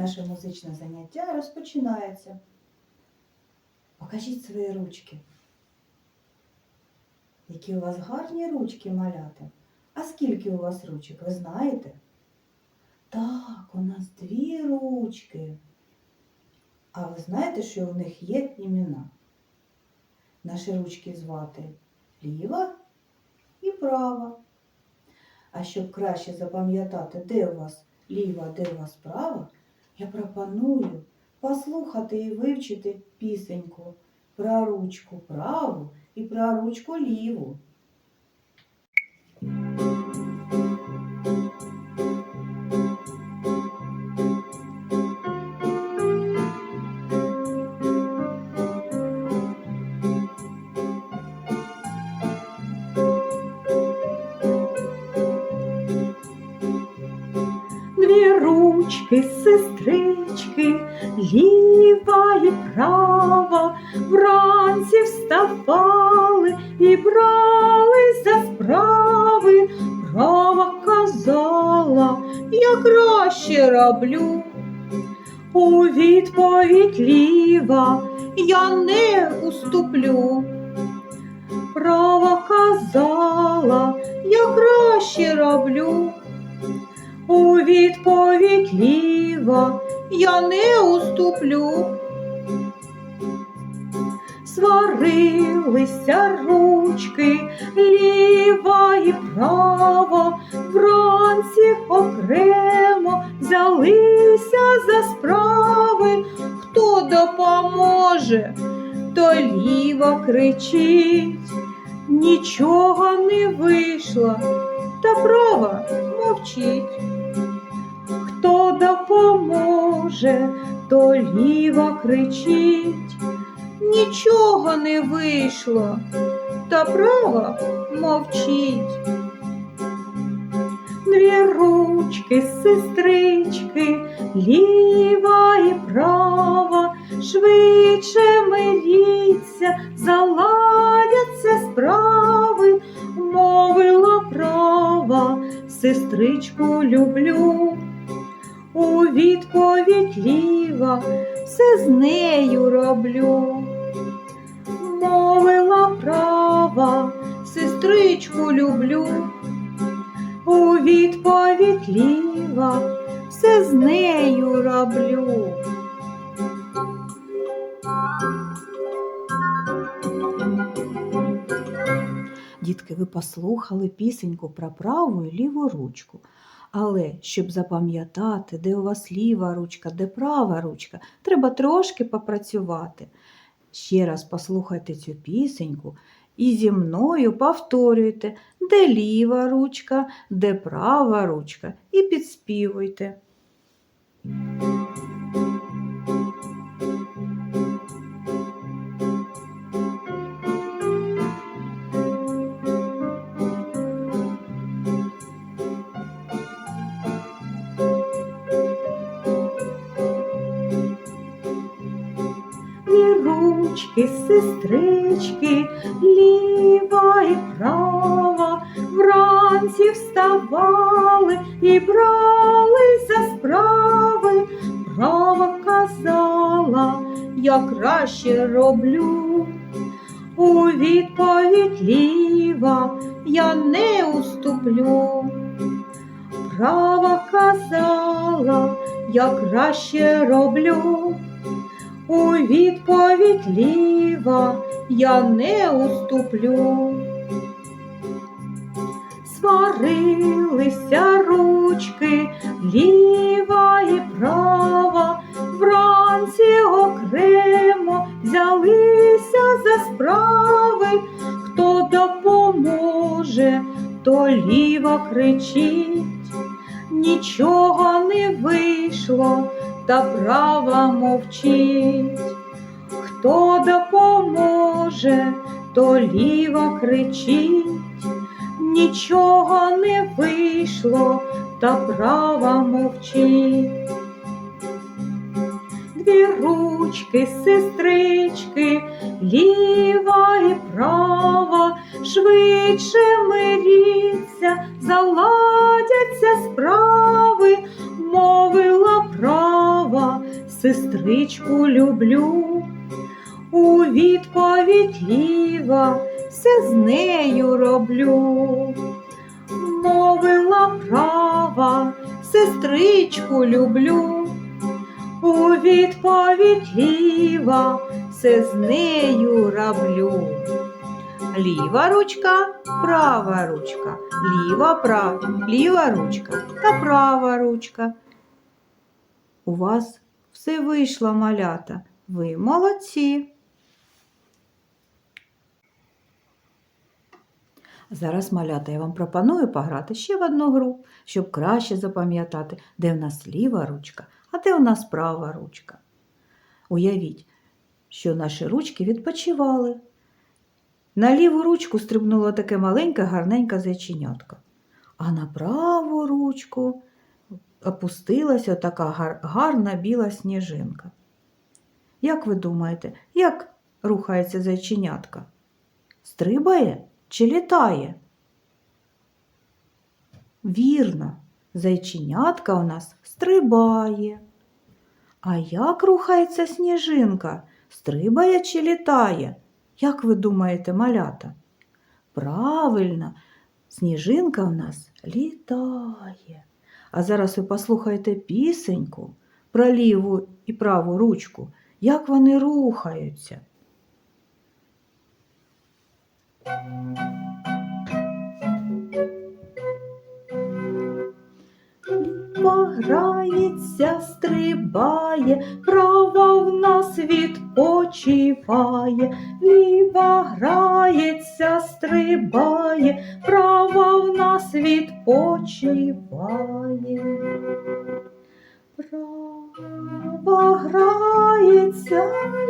Наше музичне заняття розпочинається. Покажіть свої ручки. Які у вас гарні ручки маляти. А скільки у вас ручок, ви знаєте? Так, у нас дві ручки. А ви знаєте, що у них є імена? Наші ручки звати ліва і права. А щоб краще запам'ятати, де у вас ліва, де у вас права, я пропоную послухати і вивчити пісеньку про ручку праву і про ручку ліву. Сестрички, ліва і права, вранці вставали і брали за справи. Права казала, я краще роблю. У відповідь ліва я не уступлю. Права казала, я краще роблю. У відповідь ліва я не уступлю. Сварилися ручки ліва і права, вранці окремо взялися за справи. Хто допоможе, то ліва кричить. Нічого не вийшло, та права мовчить. Хто допоможе, то ліва кричить. Нічого не вийшло, права мовчить. Дві ручки, сестрички, ліва і права, швидше миріться, заладяться сестричку люблю. У відповідь ліва все з нею роблю. Мовила права, сестричку люблю. У відповідь ліва все з нею роблю. Дітки, ви послухали пісеньку про праву і ліву ручку. Але щоб запам'ятати, де у вас ліва ручка, де права ручка, треба трошки попрацювати. Ще раз послухайте цю пісеньку і зі мною повторюйте, де ліва ручка, де права ручка, і підспівуйте. Ручки, сестрички, ліва і права, вранці вставали і брали за справи. Права казала, я краще роблю. У відповідь ліва я не уступлю. Права казала, я краще роблю. У відповідь ліва я не уступлю. Сварилися ручки ліва і права, вранці окремо взялися за справи. Хто допоможе, то ліва кричить. Нічого не вийшло, та права мовчить. Хто допоможе, то ліва кричить. Нічого не вийшло, та права мовчить. Дві ручки, сестрички, ліва і права, швидше миріться, сестричку люблю. У відповідь ліва все з нею роблю. Мовила права, сестричку люблю. У відповідь ліва все з нею роблю. Ліва ручка, права ручка, ліва права, ліва ручка та права ручка. У вас все вийшло, малята. Ви молодці. Зараз, малята, я вам пропоную пограти ще в одну гру, щоб краще запам'ятати, де в нас ліва ручка, а де у нас права ручка. Уявіть, що наші ручки відпочивали. На ліву ручку стрибнуло таке маленьке гарненьке зайченятко, а на праву ручку опустилася така гар- гарна біла сніжинка. Як ви думаєте, як рухається зайченятка? Стрибає чи літає? Вірно, зайченятка у нас стрибає. А як рухається сніжинка? Стрибає чи літає? Як ви думаєте, малята? Правильно, сніжинка в нас літає. А зараз ви послухайте пісеньку про ліву і праву ручку, як вони рухаються. Пограється, стрибає, права в нас відпочиває, ліва грається, стрибає, права в нас відпочиває. Права грається,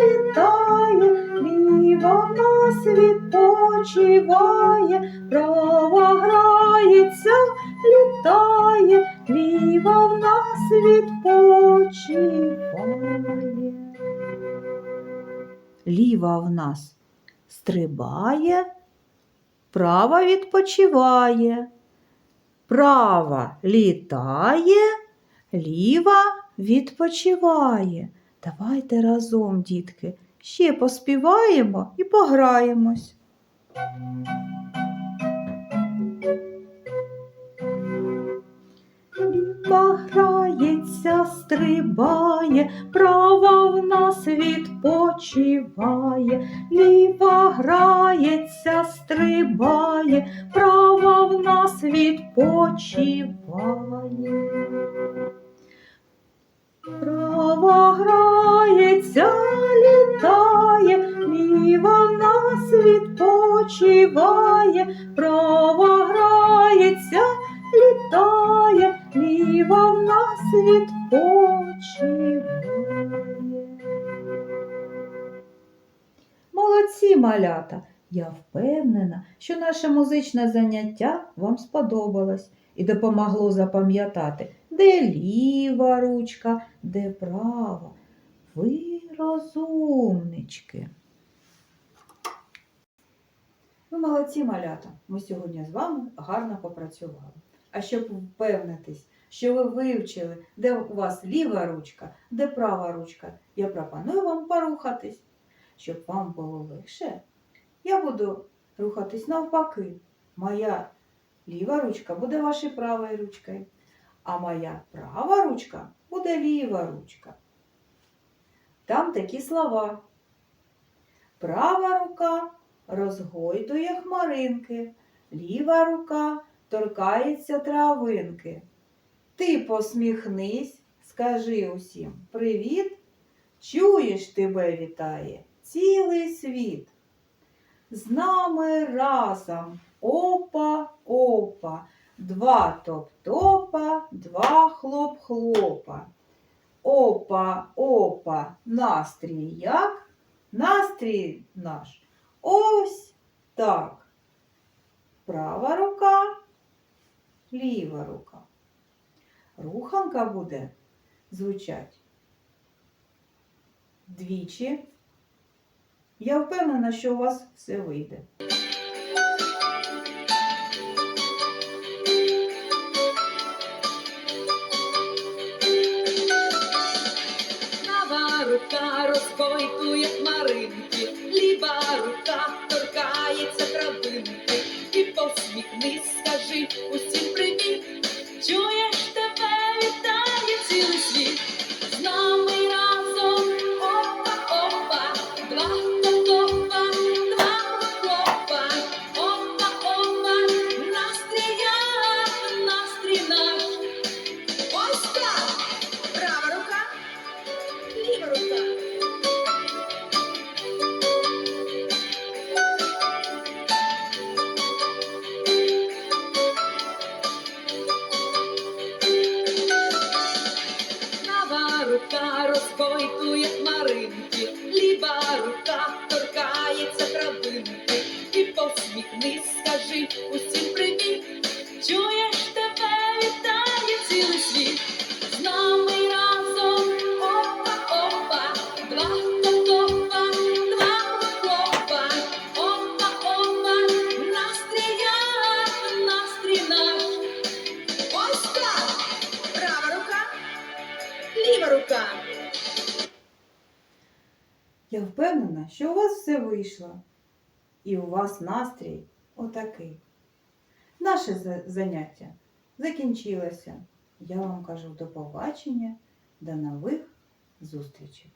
літає, ліва в нас відпочиває, права грається, літає, ліва в нас відпочиває. Ліва в нас стрибає, права відпочиває, права літає, ліва відпочиває. Давайте разом, дітки, ще поспіваємо і пограємось. Ліва грається, стрибає, права в нас відпочиває, ліва грається, стрибає, права в нас відпочиває. Права грається, літає, ліва в нас відпочиває, права ліва в нас відпочиває. Молодці, малята! Я впевнена, що наше музичне заняття вам сподобалось і допомогло запам'ятати, де ліва ручка, де права. Ви розумнички. Ви молодці, малята. Ми сьогодні з вами гарно попрацювали. А щоб впевнитись, що ви вивчили, де у вас ліва ручка, де права ручка, я пропоную вам порухатись. Щоб вам було легше, я буду рухатись навпаки. Моя ліва ручка буде вашою правою ручкою, а моя права ручка буде ліва ручка. Там такі слова. Права рука розгойдує хмаринки, ліва рука торкається травинки. Ти посміхнись, скажи усім привіт. Чуєш, тебе вітає цілий світ. З нами разом опа, опа, два топ-топа, два хлоп-хлопа. Опа, опа, настрій як? Настрій наш ось так. Права рука, ліва рука. Руханка буде звучать двічі. Я впевнена, що у вас все вийде. розкойтує хмаринки, ліва рука посміхнись, скажи усім привіт. Чуєш тебе вітає цілий світ. З нами разом опа, опа, два хлопа, два хлопа, опа, опа, настрій я, настрій наш. Ось так. Права рука, ліва рука. Я впевнена, що у вас все вийшло. І у вас настрій отакий. Наше заняття закінчилося. Я вам кажу до побачення, до нових зустрічей.